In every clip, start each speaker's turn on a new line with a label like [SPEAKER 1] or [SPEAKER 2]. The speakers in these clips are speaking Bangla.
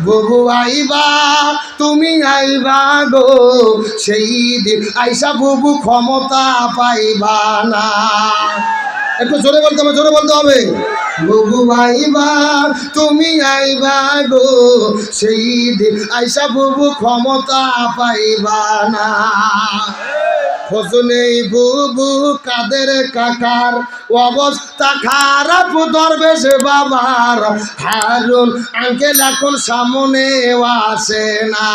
[SPEAKER 1] বুবু আইবা, তুমি আইবা গো। সেই দিন আইসা বুবু ক্ষমতা পাইবা না। একটু জোরে বলতে হবে, জোরে বলতে হবে। বুবু আইবা, তুমি আইবা গো। সেই দিন আইসা বুবু ক্ষমতা পাইবা না। ফজনেই বুবু কাদের কাকার অবস্থা খারাপ, দরবেশ বাবার। হারুন আঙ্কেল এখন সামনে আসে না।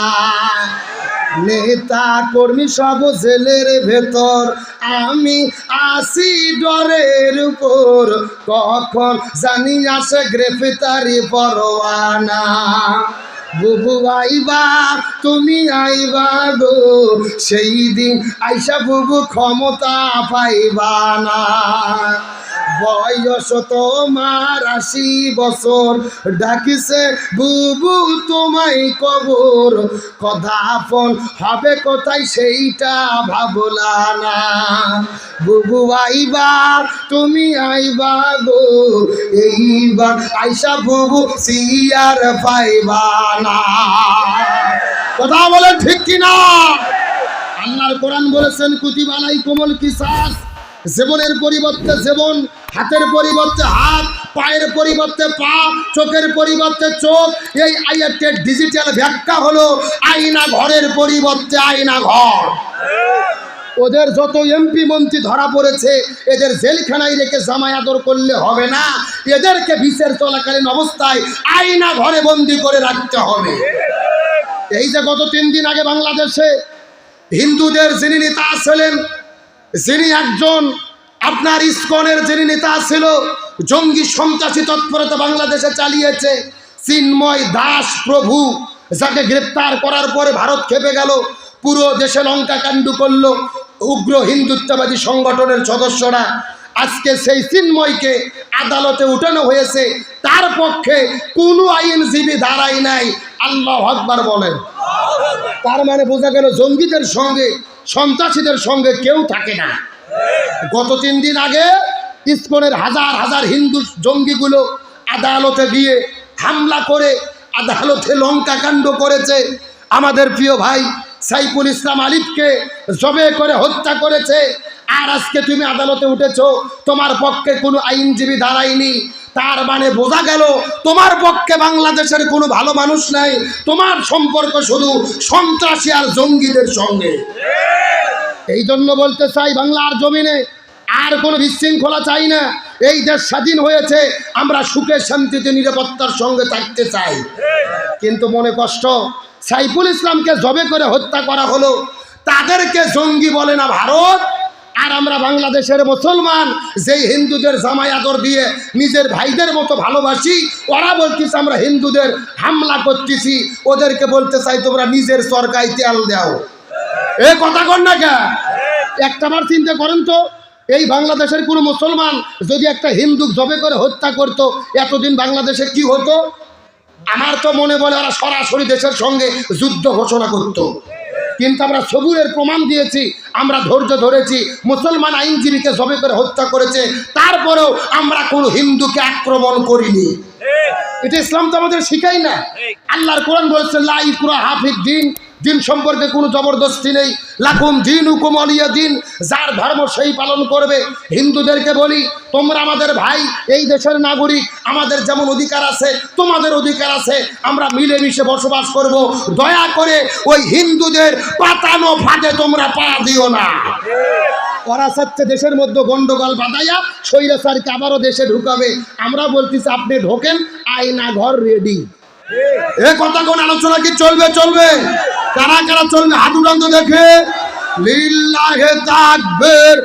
[SPEAKER 1] নেতা কর্মী সব জেলের ভেতর। আমি আসি ডরের উপর। কখন জানি আসে গ্রেফতারি পরোয়ানা। বুবু আইবা, তুমি আইবা গো, সেই দিন আইসা বুবু ক্ষমতা পাইবা না। বয়স তোমার আশি বছর, ডাকিছে বুবু তোমায় কবর। কদাপন হবে কোথায় সেইটা ভাবলা না। বুবু আইবা তুমি আইবা গো, এইবার আইসা বুবু সিয়ার পাইবা না। কথা বলেন ঠিক কিনা? আল্লাহর কোরআন বলেছেন কুতিবালাই কোমল কি কিসাস। জীবনের পরিবর্তে জীবন, হাতের পরিবর্তে হাত, পায়ের পরিবর্তে পা, চোখের পরিবর্তে চোখ। এই আইয়াটের ডিজিটাল ব্যাখ্যা হলো আয়না ঘরের পরিবর্তে আয়না ঘর। ওদের যত এমপি মন্ত্রী ধরা পড়েছে, এদের জেলখানায় রেখে জামাই আদর করলে হবে না। এদেরকে বিচার চলাকালীন অবস্থায় আয়না ঘরে বন্দি করে রাখতে হবে। এই যে গত তিন দিন আগে বাংলাদেশে হিন্দুদের যিনি নেতা ছিলেন, যিনি একজন আপনার ইস্কনের যিনি নেতা ছিল, জঙ্গি সন্ত্রাসী তৎপরতা বাংলাদেশে চালিয়েছে, চিন্ময় দাস প্রভু, যাকে গ্রেপ্তার করার পরে ভারত খেপে গেল, পুরো দেশে লঙ্কা কাণ্ড করল উগ্র হিন্দুত্ববাদী সংগঠনের সদস্যরা আজকে সেই চিন্ময়কে আদালতে উঠানো হয়েছে। তার পক্ষে কোনো আইনজীবী দাঁড়ায় নাই। আল্লাহ আকবার বলেন। তার মানে বোঝা গেল জঙ্গিদের সঙ্গে, সন্ত্রাসীদের সঙ্গে কেউ থাকে না। গত তিন দিন আগে ইস্কনের হাজার হাজার হিন্দু জঙ্গিগুলো আদালতে গিয়ে হামলা করে, আদালতে লঙ্কা কাণ্ড করেছে। আমাদের প্রিয় ভাই সাইফুল ইসলাম আলিফকে জবে করে হত্যা করেছে। আর আজকে তুমি আদালতে উঠেছো, তোমার পক্ষে কোনো আইনজীবী দাঁড়ায়নি। তার মানে বোঝা গেল, তোমার পক্ষে বাংলাদেশের কোনো ভালো মানুষ নাই। তোমার সম্পর্ক শুধু সন্ত্রাসী আর জঙ্গিদের সঙ্গে। এই জন্য বলতে চাই, বাংলার জমিনে আর কোনো বিশৃঙ্খলা চাই না। এই দেশ স্বাধীন হয়েছে, আমরা সুখে শান্তিতে নিরাপত্তার সঙ্গে থাকতে চাই। কিন্তু মনে কষ্ট সাইফুল ইসলামকে জবে করে হত্যা করা হলো। তাদেরকে জঙ্গি বলে না ভারত? আর আমরা বাংলাদেশের মুসলমান, যেই হিন্দুদের জামাই আদর দিয়ে নিজের ভাইদের মতো ভালোবাসি, ওরা বলতেছে আমরা হিন্দুদের হামলা করতেছি। ওদেরকে বলতে চাই তোমরা নিজের সরকারি তেল দাও। এ কথা কর না কে একটা একটাবার চিন্তা করেন তো, এই বাংলাদেশের কোনো মুসলমান যদি একটা হিন্দু জবে করে হত্যা করত, এতদিন বাংলাদেশে কি হতো? আমার তো মনে বলে ওরা সরাসরি দেশের সঙ্গে যুদ্ধ ঘোষণা করত। কিন্তু আমরা সবুরের প্রমাণ দিয়েছি আমরা ধৈর্য ধরেছি মুসলমান আইনজীবীকে জবে করে হত্যা করেছে তারপরেও আমরা কোনো হিন্দুকে আক্রমণ করিনি। এটা ইসলাম তো আমাদের শিখাই না। আল্লাহর কোরআন বলেছে লাই পুরা হাফিজ দিন। দিন সম্পর্কে কোনো জবরদস্তি নেই। লাকুম দিন হুকুম অলিয়া দিন, যার ধর্ম সেই পালন করবে। হিন্দুদেরকে বলি, তোমরা আমাদের ভাই, এই দেশের নাগরিক, আমাদের যেমন অধিকার আছে, তোমাদের অধিকার আছে, আমরা মিলেমিশে বসবাস করব। দয়া করে ওই হিন্দুদের পাতানো ফাঁদে তোমরা পা দিও না। ওরা চাচ্ছে দেশের মধ্যে গন্ডগোল বাঁধাইয়া স্বৈরাচারকে আবারও দেশে ঢুকাবে। আমরা বলতেছি, আপনি ঢোকেন, আয়না ঘর রেডি এ কথা কোন আলোচনা কি চলবে? চলবে। কারা কারা চলবে? হাঁটু দেখে দেখে। লিল্লাহে তাকবীর।